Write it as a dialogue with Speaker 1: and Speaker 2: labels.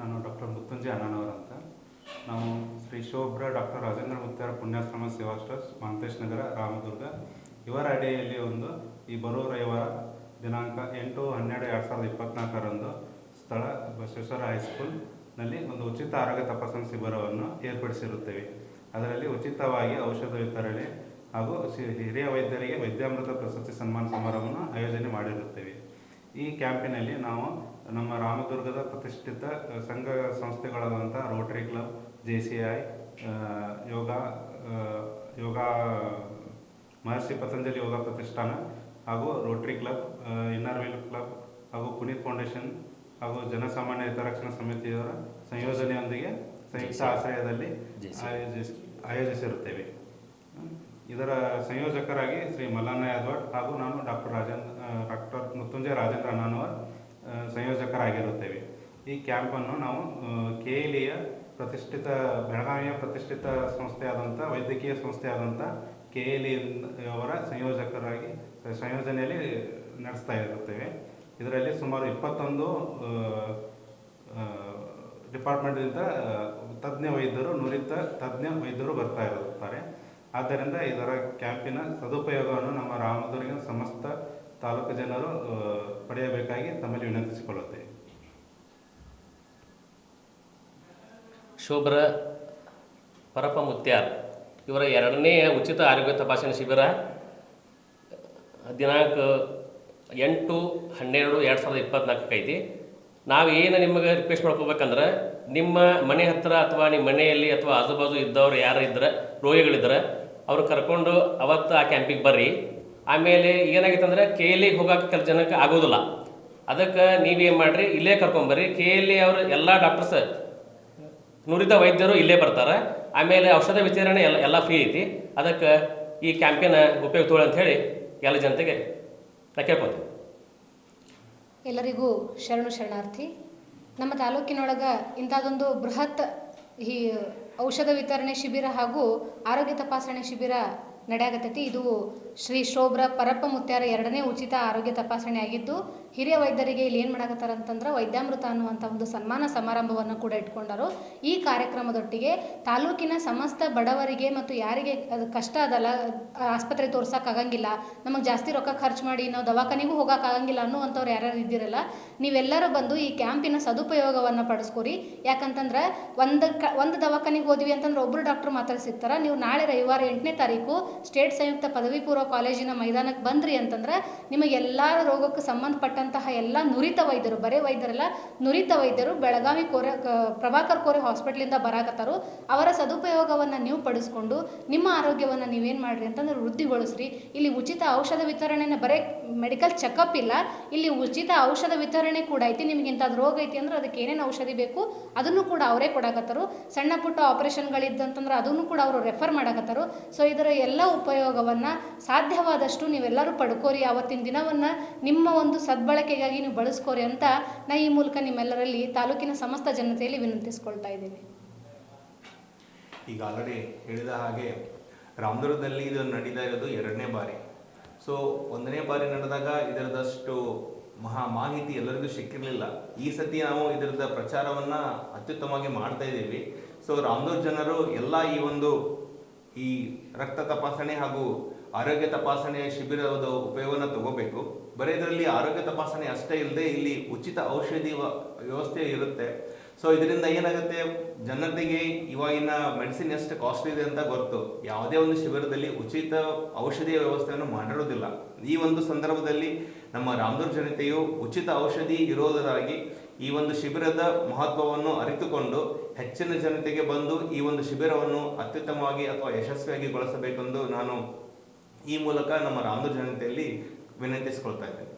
Speaker 1: ನಾನು ಡಾಕ್ಟರ್ ಮುತ್ತುಂಜಿ ಅಣ್ಣನವರಂತ. ನಾವು ಶ್ರೀ ಶೋಭ್ರ ಡಾಕ್ಟರ್ ರಾಜೇಂದ್ರ ಮುತ್ತಾರ ಪುಣ್ಯಾಶ್ರಮ ಸೇವಾ ಟ್ರಸ್ಟ್ ಮಹಂತೇಶ್ ನಗರ, ರಾಮದುರ್ಗ. ಇವರ ಅಡಿಯಲ್ಲಿ ಒಂದು ಈ ಬರೋ ರವಿವಾರ ದಿನಾಂಕ ಎಂಟು, ಹನ್ನೆರಡು, ಎರಡು ಸಾವಿರದ ಇಪ್ಪತ್ನಾಲ್ಕರಂದು ಸ್ಥಳ ಬಸವೇಶ್ವರ ಹೈಸ್ಕೂಲ್ನಲ್ಲಿ ಒಂದು ಉಚಿತ ಆರೋಗ್ಯ ತಪಾಸಣಾ ಶಿಬಿರವನ್ನು ಏರ್ಪಡಿಸಿರುತ್ತೇವೆ. ಅದರಲ್ಲಿ ಉಚಿತವಾಗಿ ಔಷಧ ವಿತರಣೆ ಹಾಗೂ ಹಿರಿಯ ವೈದ್ಯರಿಗೆ ವೈದ್ಯಾಮೃತ ಪ್ರಶಸ್ತಿ ಸನ್ಮಾನ ಸಮಾರಂಭವನ್ನು ಆಯೋಜನೆ ಮಾಡಿರುತ್ತೇವೆ. ಈ ಕ್ಯಾಂಪಿನಲ್ಲಿ ನಾವು ನಮ್ಮ ರಾಮದುರ್ಗದ ಪ್ರತಿಷ್ಠಿತ ಸಂಘ ಸಂಸ್ಥೆಗಳಾದಂಥ Rotary club J C I yoga yoga Maharshi Patanjali ಯೋಗ ಪ್ರತಿಷ್ಠಾನ ಹಾಗೂ Rotary club inner wheel club ಹಾಗೂ ಪುನೀತ್ ಫೌಂಡೇಶನ್ ಹಾಗೂ ಜನಸಾಮಾನ್ಯ ಹಿತರಕ್ಷಣಾ ಸಮಿತಿಯವರ ಸಂಯೋಜನೆಯೊಂದಿಗೆ ಸಂಯುಕ್ತ ಆಶ್ರಯದಲ್ಲಿ ಆಯೋಜಿಸಿ ಆಯೋಜಿಸಿರುತ್ತೇವೆ. ಇದರ ಸಂಯೋಜಕರಾಗಿ ಶ್ರೀ ಮಲ್ಲಣ್ಣ ಯಾದವಾಡ್ ಹಾಗೂ ನಾನು ಡಾಕ್ಟರ್ ರಾಜೇಂದ್ರ ಡಾಕ್ಟರ್ ಮೃತ್ಯುಂಜಯ ರಾಜೇಂದ್ರ ಅಣ್ಣನವರ್ ಸಂಯೋಜಕರಾಗಿರುತ್ತೇವೆ. ಈ ಕ್ಯಾಂಪನ್ನು ನಾವು ಕೆ ಎಲಿಯ ಪ್ರತಿಷ್ಠಿತ, ಬೆಳಗಾವಿಯ ಪ್ರತಿಷ್ಠಿತ ಸಂಸ್ಥೆಯಾದಂಥ, ವೈದ್ಯಕೀಯ ಸಂಸ್ಥೆಯಾದಂಥ ಕೆ ಎಲಿ ಅವರ ಸಂಯೋಜಕರಾಗಿ, ಸಂಯೋಜನೆಯಲ್ಲಿ ನಡೆಸ್ತಾ ಇರುತ್ತೇವೆ. ಇದರಲ್ಲಿ ಸುಮಾರು ಇಪ್ಪತ್ತೊಂದು ಡಿಪಾರ್ಟ್ಮೆಂಟ್ನಿಂದ ತಜ್ಞ ವೈದ್ಯರು, ನುರಿತ ತಜ್ಞ ವೈದ್ಯರು ಬರ್ತಾ ಇರುತ್ತಾರೆ. ಆದ್ದರಿಂದ ಇದರ ಕ್ಯಾಂಪಿನ ಸದುಪಯೋಗವನ್ನು ನಮ್ಮ ರಾಮದುರ್ಗಿನ ಸಮಸ್ತ ತಾಲೂಕು ಜನರು ಪಡೆಯಬೇಕಾಗಿ ತಮ್ಮಲ್ಲಿ ವಿನಂತಿಸಿಕೊಳ್ಳುತ್ತೇವೆ.
Speaker 2: ಶುಭ್ರ ಪರಪ ಮುತ್ಯಾರ್, ಇವರ ಎರಡನೇ ಉಚಿತ ಆರೋಗ್ಯ ತಪಾಸಣೆ ಶಿಬಿರ, ದಿನಾಂಕ ಎಂಟು ಹನ್ನೆರಡು ಎರಡು ಸಾವಿರದ ಇಪ್ಪತ್ನಾಲ್ಕಕ್ಕೆ ಐತಿ. ನಾವು ಏನು ನಿಮಗೆ ರಿಕ್ವೆಸ್ಟ್ ಮಾಡ್ಕೋಬೇಕಂದ್ರೆ, ನಿಮ್ಮ ಮನೆ ಹತ್ತಿರ ಅಥವಾ ನಿಮ್ಮ ಮನೆಯಲ್ಲಿ ಅಥವಾ ಆಜುಬಾಜು ಇದ್ದವ್ರು ಯಾರು ಇದ್ದರೆ ರೋಗಿಗಳಿದ್ರೆ ಅವ್ರು ಕರ್ಕೊಂಡು ಅವತ್ತು ಆ ಕ್ಯಾಂಪಿಗೆ ಬರ್ರಿ. ಆಮೇಲೆ ಏನಾಗಿತ್ತು ಅಂದರೆ ಕೆ ಎಲ್ಲಿಗೆ ಹೋಗೋಕೆ ಕೆಲ ಜನಕ್ಕೆ ಆಗೋದಿಲ್ಲ. ಅದಕ್ಕೆ ನೀವೇನು ಮಾಡಿರಿ, ಇಲ್ಲೇ ಕರ್ಕೊಂಬರ್ರಿ ಕೆ ಎಲ್ಲಿ ಅವರು ಎಲ್ಲ ಡಾಕ್ಟರ್ಸ್ ನುರಿತ ವೈದ್ಯರು ಇಲ್ಲೇ ಬರ್ತಾರೆ. ಆಮೇಲೆ ಔಷಧ ವಿತರಣೆ ಎಲ್ಲ ಎಲ್ಲ ಫ್ರೀ ಐತಿ. ಅದಕ್ಕೆ ಈ ಕ್ಯಾಂಪೇನ ಉಪಯೋಗ ತೊಗೊಳ್ಳಿ ಅಂತ ಹೇಳಿ ಎಲ್ಲ ಜನತೆಗೆ ನಾ
Speaker 3: ಎಲ್ಲರಿಗೂ ಶರಣು ಶರಣಾರ್ಥಿ. ನಮ್ಮ ತಾಲೂಕಿನೊಳಗೆ ಇಂಥದ್ದೊಂದು ಬೃಹತ್ ಈ ಔಷಧ ವಿತರಣೆ ಶಿಬಿರ ಹಾಗೂ ಆರೋಗ್ಯ ತಪಾಸಣೆ ಶಿಬಿರ ನಡೆಯಾಗತ್ತೈತಿ ಇದು ಶ್ರೀ ಶೋಭ್ರ ಪರಪ್ಪ ಮುತ್ಯಾರ ಎರಡನೇ ಉಚಿತ ಆರೋಗ್ಯ ತಪಾಸಣೆ ಆಗಿದ್ದು, ಹಿರಿಯ ವೈದ್ಯರಿಗೆ ಇಲ್ಲಿ ಏನು ಮಾಡಕತ್ತಾರ ಅಂತಂದ್ರೆ ವೈದ್ಯಾಮೃತ ಅನ್ನುವಂಥ ಒಂದು ಸನ್ಮಾನ ಸಮಾರಂಭವನ್ನು ಕೂಡ ಇಟ್ಕೊಂಡರು. ಈ ಕಾರ್ಯಕ್ರಮದೊಟ್ಟಿಗೆ ತಾಲೂಕಿನ ಸಮಸ್ತ ಬಡವರಿಗೆ ಮತ್ತು ಯಾರಿಗೆ ಅದು ಕಷ್ಟ ಅದಲ್ಲ, ಆಸ್ಪತ್ರೆ ತೋರ್ಸೋಕ್ಕಾಗಂಗಿಲ್ಲ ನಮಗೆ ಜಾಸ್ತಿ ರೊಕ್ಕ ಖರ್ಚು ಮಾಡಿ ನಾವು ದವಾಖಾನೆಗೂ ಹೋಗೋಕ್ಕಾಗಂಗಿಲ್ಲ ಅನ್ನುವಂಥವ್ರು ಯಾರ್ಯಾರು ಇದ್ದಿರಲ್ಲ, ನೀವೆಲ್ಲರೂ ಬಂದು ಈ ಕ್ಯಾಂಪಿನ ಸದುಪಯೋಗವನ್ನು ಪಡಿಸ್ಕೊರಿ. ಯಾಕಂತಂದ್ರೆ ಒಂದು ಕ, ಒಂದು ದವಾಖಾನೆಗೆ ಹೋದ್ವಿ ಅಂತಂದ್ರೆ ಒಬ್ಬರು ಡಾಕ್ಟ್ರು ಮಾತ್ರ ಸಿಗ್ತಾರೆ. ನೀವು ನಾಳೆ ರವಿವಾರ ಎಂಟನೇ ತಾರೀಕು ಸ್ಟೇಟ್ ಸಂಯುಕ್ತ ಪದವಿ ಪೂರ್ವ ಕಾಲೇಜಿನ ಮೈದಾನಕ್ಕೆ ಬಂದ್ರಿ ಅಂತಂದ್ರೆ ನಿಮಗೆ ಎಲ್ಲ ರೋಗಕ್ಕೆ ಸಂಬಂಧಪಟ್ಟಂತಹ ಎಲ್ಲ ನುರಿತ ವೈದ್ಯರು, ಬರೇ ವೈದ್ಯರಲ್ಲ ನುರಿತ ವೈದ್ಯರು ಬೆಳಗಾವಿ ಕೋರೆ ಪ್ರಭಾಕರ್ ಕೋರೆ ಹಾಸ್ಪಿಟ್ಲಿಂದ ಬರಾಕತ್ತಾರು. ಅವರ ಸದುಪಯೋಗವನ್ನು ನೀವು ಪಡಿಸ್ಕೊಂಡು ನಿಮ್ಮ ಆರೋಗ್ಯವನ್ನು ನೀವೇನು ಮಾಡ್ರಿ ಅಂತಂದ್ರೆ ವೃದ್ಧಿಗೊಳಿಸ್ರಿ. ಇಲ್ಲಿ ಉಚಿತ ಔಷಧ ವಿತರಣೆನ ಬರೇ ಮೆಡಿಕಲ್ ಚೆಕಪ್ ಇಲ್ಲ. ಇಲ್ಲಿ ಉಚಿತ ಔಷಧ ವಿತರಣೆ ಕೂಡ ಐತಿ. ನಿಮ್ಗೆ ಇಂಥದ್ದು ರೋಗ ಐತಿ ಅಂದ್ರೆ ಅದಕ್ಕೆ ಏನೇನು ಔಷಧಿ ಬೇಕು ಅದನ್ನು ಕೂಡ ಅವರೇ ಕೊಡಾಕತ್ತಾರು. ಸಣ್ಣ ಪುಟ್ಟ ಆಪರೇಷನ್ಗಳಿದ್ದಂತಂದ್ರೆ ಅದನ್ನು ಕೂಡ ಅವರು ರೆಫರ್ ಮಾಡಾಕತ್ತಾರು. ಸೊ ಇದರ ಎಲ್ಲ ಉಪಯೋಗವನ್ನು ಸಾಧ್ಯವಾದಷ್ಟು ನೀವೆಲ್ಲರೂ ಪಡ್ಕೋರಿ. ಆವತ್ತಿನ ದಿನವನ್ನು ನಿಮ್ಮ ಒಂದು ಸದ್ಬಳಕೆಗಾಗಿ ನೀವು ಬಳಸ್ಕೋರಿ ಅಂತ ನಾ ಈ ಮೂಲಕ ನಿಮ್ಮೆಲ್ಲರಲ್ಲಿ ತಾಲೂಕಿನ ಸಮಸ್ತ ಜನತೆಯಲ್ಲಿ ವಿನಂತಿಸ್ಕೊಳ್ತಾ ಇದ್ದೀನಿ.
Speaker 4: ಈಗ ಆಲ್ರೆಡಿ ಹೇಳಿದ ಹಾಗೆ ರಾಮದುರ್ಗದಲ್ಲಿ ಇದು ನಡೀತಾ ಇರೋದು ಎರಡನೇ ಬಾರಿ. ಸೊ ಒಂದನೇ ಬಾರಿ ನಡೆದಾಗ ಇದರದಷ್ಟು ಮಹಾ ಮಾಹಿತಿ ಎಲ್ಲರಿಗೂ ಸಿಕ್ಕಿರಲಿಲ್ಲ. ಈ ಸತಿ ನಾವು ಇದರದ ಪ್ರಚಾರವನ್ನು ಅತ್ಯುತ್ತಮವಾಗಿ ಮಾಡ್ತಾ ಇದ್ದೀವಿ. ಸೊ ರಾಮದುರ್ಗ ಜನರು ಎಲ್ಲ ಈ ಒಂದು ಈ ರಕ್ತ ತಪಾಸಣೆ ಹಾಗೂ ಆರೋಗ್ಯ ತಪಾಸಣೆ ಶಿಬಿರದ ಉಪಯೋಗವನ್ನು ತಗೋಬೇಕು. ಬರೀ ಇದರಲ್ಲಿ ಆರೋಗ್ಯ ತಪಾಸಣೆ ಅಷ್ಟೇ ಇಲ್ಲದೆ ಇಲ್ಲಿ ಉಚಿತ ಔಷಧಿ ವ್ಯವಸ್ಥೆ ಇರುತ್ತೆ. ಸೊ ಇದರಿಂದ ಏನಾಗುತ್ತೆ? ಜನತೆಗೆ ಇವಾಗಿನ ಮೆಡಿಸಿನ್ ಎಷ್ಟು ಕಾಸ್ಟ್ಲಿ ಇದೆ ಅಂತ ಗೊತ್ತು. ಯಾವುದೇ ಒಂದು ಶಿಬಿರದಲ್ಲಿ ಉಚಿತ ಔಷಧಿಯ ವ್ಯವಸ್ಥೆಯನ್ನು ಮಾಡಿರೋದಿಲ್ಲ. ಈ ಒಂದು ಸಂದರ್ಭದಲ್ಲಿ ನಮ್ಮ ರಾಮದೂರ್ ಜನತೆಯು ಉಚಿತ ಔಷಧಿ ಇರೋದರಾಗಿ ಈ ಒಂದು ಶಿಬಿರದ ಮಹತ್ವವನ್ನು ಅರಿತುಕೊಂಡು ಹೆಚ್ಚಿನ ಜನತೆಗೆ ಬಂದು ಈ ಒಂದು ಶಿಬಿರವನ್ನು ಅತ್ಯುತ್ತಮವಾಗಿ ಅಥವಾ ಯಶಸ್ವಿಯಾಗಿ ಬಳಸಬೇಕೆಂದು ನಾನು ಈ ಮೂಲಕ ನಮ್ಮ ರಾಮದೂರ್ ಜನತೆಯಲ್ಲಿ ವಿನಂತಿಸಿಕೊಳ್ತಾ ಇದ್ದೇನೆ.